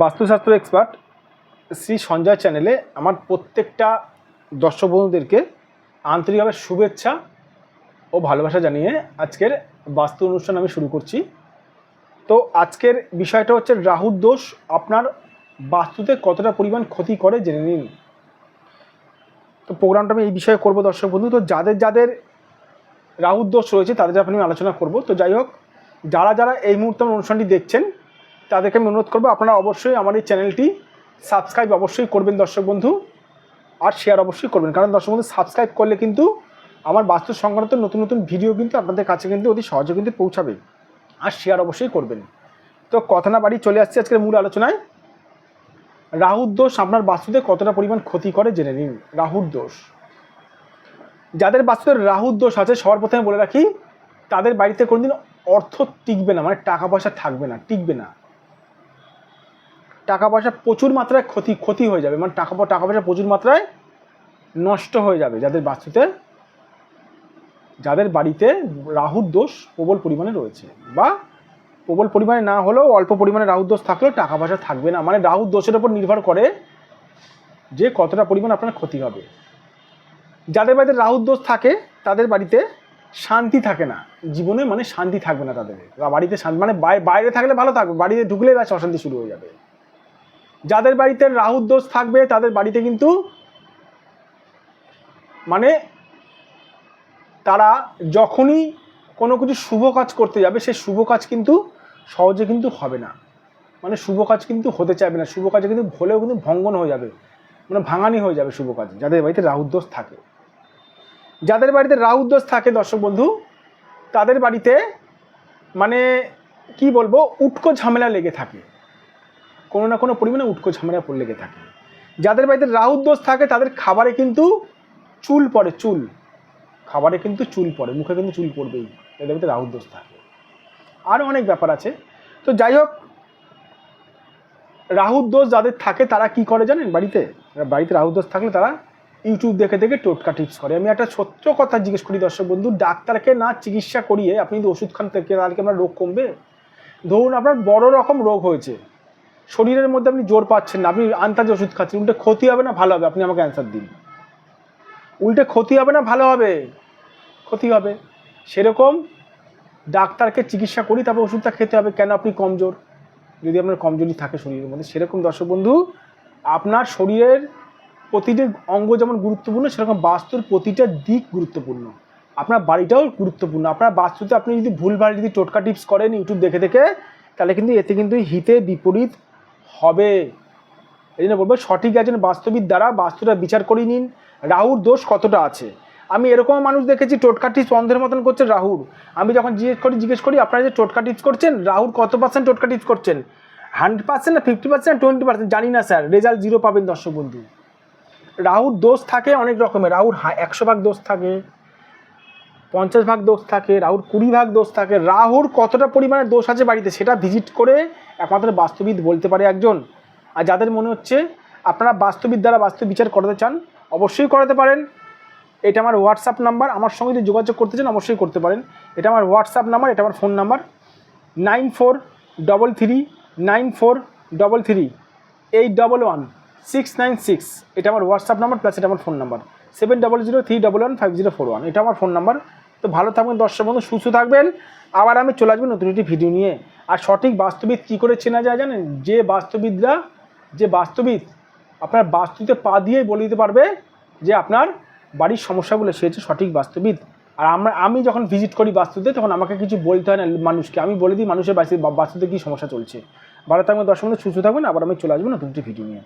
বাস্তুশাস্ত্র এক্সপার্ট শ্রী সঞ্জয় চ্যানেলে আমার প্রত্যেকটা দর্শক বন্ধুদেরকে আন্তরিকভাবে শুভেচ্ছা ও ভালোবাসা জানিয়ে আজকের বাস্তু অনুষ্ঠান আমি শুরু করছি। তো আজকের বিষয়টা হচ্ছে রাহুর দোষ, আপনার বাস্তুতে কতটা পরিমাণ ক্ষতি করে জেনে নিন। তো প্রোগ্রামটা আমি এই বিষয়ে করব দর্শক বন্ধু। তো যাদের যাদের রাহুর দোষ রয়েছে, তাদের আমি আলোচনা করব। তো যাই হোক, যারা যারা এই মুহূর্তে আমার অনুষ্ঠানটি দেখছেন তাদেরকে আমি অনুরোধ করব, আপনারা অবশ্যই আমার এই চ্যানেলটি সাবস্ক্রাইব অবশ্যই করবেন দর্শক বন্ধু, আর শেয়ার অবশ্যই করবেন। কারণ দর্শক বন্ধু, সাবস্ক্রাইব করলে কিন্তু আমার বাস্তু সংক্রান্ত নতুন নতুন ভিডিও কিন্তু আপনাদের কাছে কিন্তু অতি সহজে কিন্তু পৌঁছাবে, আর শেয়ার অবশ্যই করবেন। তো কথা না বাড়ি চলে আসছে আজকের মূল আলোচনায়। রাহুর দোষ আপনার বাস্তুতে কতটা পরিমাণ ক্ষতি করে জেনে নিন, রাহুর দোষ। যাদের বাস্তুতে রাহুর দোষ আছে, সবার প্রথমে বলে রাখি, তাদের বাড়িতে কোনোদিন অর্থ টিকবে না মানে টাকা পয়সা থাকবে না, টিকবে না। টাকা পয়সা প্রচুর মাত্রায় ক্ষতি ক্ষতি হয়ে যাবে। মানে টাকা টাকা পয়সা প্রচুর মাত্রায় নষ্ট হয়ে যাবে যাদের বাস্তুতে, যাদের বাড়িতে রাহুর দোষ প্রবল পরিমাণে রয়েছে। বা প্রবল পরিমাণে না হলেও অল্প পরিমাণে রাহুর দোষ থাকলেও টাকা পয়সা থাকবে না। মানে রাহুর দোষের উপর নির্ভর করে যে কতটা পরিমাণ আপনার ক্ষতি হবে। যাদের বাড়িতে রাহুর দোষ থাকে, তাদের বাড়িতে শান্তি থাকে না। জীবনে মানে শান্তি থাকবে না তাদের। বাড়িতে শান্তি মানে বাই- বাইরে থাকলে ভালো থাকবে। বাড়িতে ঢুকলে ব্যাস অশান্তি শুরু হয়ে যাবে। যাদের বাড়িতে রাহুর দোষ থাকবে, তাদের বাড়িতে কিন্তু মানে তারা যখনই কোনো কিছু শুভ কাজ করতে যাবে, সেই শুভ কাজ কিন্তু সহজে কিন্তু হবে না। মানে শুভ কাজ কিন্তু হতে চাইবে না। শুভ কাজে কিন্তু হলেও কিন্তু ভঙ্গন হয়ে যাবে। মানে ভাঙানি হয়ে যাবে শুভ কাজ, যাদের বাড়িতে রাহুর দোষ থাকে। যাদের বাড়িতে রাহুর দোষ থাকে, দর্শক বন্ধু, তাদের বাড়িতে মানে কি বলব, উটকো ঝামেলা লেগে থাকে। কোনো না কোনো পরিমাণে উটকো ঝামেলা পড়ে লেগে থাকে। যাদের বাড়িতে রাহুর দোষ থাকে, তাদের খাবারে কিন্তু চুল পড়ে, চুল। খাবারে কিন্তু চুল পড়ে, মুখে কিন্তু চুল পড়বেই এদের বাড়িতে রাহুর দোষ থাকে। আরও অনেক ব্যাপার আছে। তো যাই হোক, রাহুর দোষ যাদের থাকে, তারা কি করে জানেন বাড়িতে? বাড়িতে রাহুর দোষ থাকলে তারা ইউটিউব দেখে দেখে টোটকা টিপস করে। আমি একটা ছোট্ট কথা জিজ্ঞেস করি দর্শক বন্ধু, ডাক্তারকে না চিকিৎসা করিয়ে আপনি যদি ওষুধ খান থেকে তাহলে কি আপনার রোগ কমবে? ধরুন আপনার বড় রকম রোগ হয়েছে। শরীরের মধ্যে আপনি জোর পাচ্ছেন না, আপনি আন্তাজে ওষুধ খাচ্ছেন, উল্টে ক্ষতি হবে না, ভালো হবে, আপনি আমাকে অ্যান্সার দিন। উল্টে ক্ষতি হবে না, ভালো হবে, ক্ষতি হবে। সেরকম ডাক্তারকে চিকিৎসা করি, তারপর ওষুধটা খেতে হবে, কেন আপনি কমজোর? যদি আপনার কমজোরি থাকে শরীরের মধ্যে, সেরকম দর্শক বন্ধু, আপনার শরীরের প্রতিটি অঙ্গ যেমন গুরুত্বপূর্ণ, সেরকম বাস্তুর প্রতিটা দিক গুরুত্বপূর্ণ। আপনার বাড়িটাও গুরুত্বপূর্ণ। আপনার বাস্তুতে আপনি যদি ভুলভাল যদি টোটকা টিপস করেন ইউটিউব দেখে দেখে, তাহলে কিন্তু এতে কিন্তু হিতে বিপরীত হবে। এই জন্য বলব, সঠিক একজন বাস্তবিক দ্বারা বাস্তুটা বিচার করে নিন। রাহুর দোষ কতটা আছে? আমি এরকম মানুষ দেখেছি টোটকা অন্ধের মতন করছে রাহুর। আমি যখন জিজ্ঞেস করি জিজ্ঞেস করি, আপনারা যে টোটকা করছেন, রাহুর কত পার্সেন্ট টোটকা করছেন? হান্ড্রেড পার্সেন্ট না ফিফটি পার্সেন্ট টোয়েন্টি পার্সেন্ট জানি না, স্যার। রেজাল্ট জিরো পাবেন দর্শক বন্ধু। রাহুর দোষ থাকে অনেক রকমের। রাহুর একশো ভাগ দোষ থাকে। পঞ্চাশ ভাগ দোষ থাকে, রাহুর কুড়ি ভাগ দোষ থাকে। রাহুর কতটা পরিমাণে দোষ আছে বাড়িতে সেটা ভিজিট করে একমাত্র বাস্তবিদ বলতে পারে একজন। আর যাদের মনে হচ্ছে আপনারা বাস্তবিদ দ্বারা বাস্তব বিচার করাতে চান, অবশ্যই করাতে পারেন। এটা আমার হোয়াটসঅ্যাপ নাম্বার আমার সঙ্গে যদি যোগাযোগ করতে চান, অবশ্যই করতে পারেন। এটা আমার হোয়াটসঅ্যাপ নাম্বার এটা আমার phone number nine four double three nine four double three eight double one six nine six এটা আমার হোয়াটসঅ্যাপ নাম্বার প্লাস এটা আমার phone number seven double zero three double one five zero four one এটা আমার phone number তো ভালো থাকবেন, দর্শক বন্ধু, সুস্থ থাকবেন। আবার আমি চলে আসবেন নতুন একটি ভিডিও নিয়ে। আর সঠিক বাস্তবিদ কী করে চেনা যায় জানেন? যে বাস্তবিদরা, যে বাস্তবিদ আপনার বাস্তুতে পা দিয়েই বলে দিতে পারবে যে আপনার বাড়ির সমস্যাগুলো, সে হচ্ছে সঠিক বাস্তবিদ। আর আমরা, আমি যখন ভিজিট করি বাস্তুতে, তখন আমাকে কিছু বলতে হয় না মানুষকে। আমি বলে দিই মানুষের বাস্তুতে কী সমস্যা চলছে। ভালো থাকবেন, দর্শক সুস্থ থাকবেন। আবার আমি চলে আসব নতুন একটি ভিডিও নিয়ে।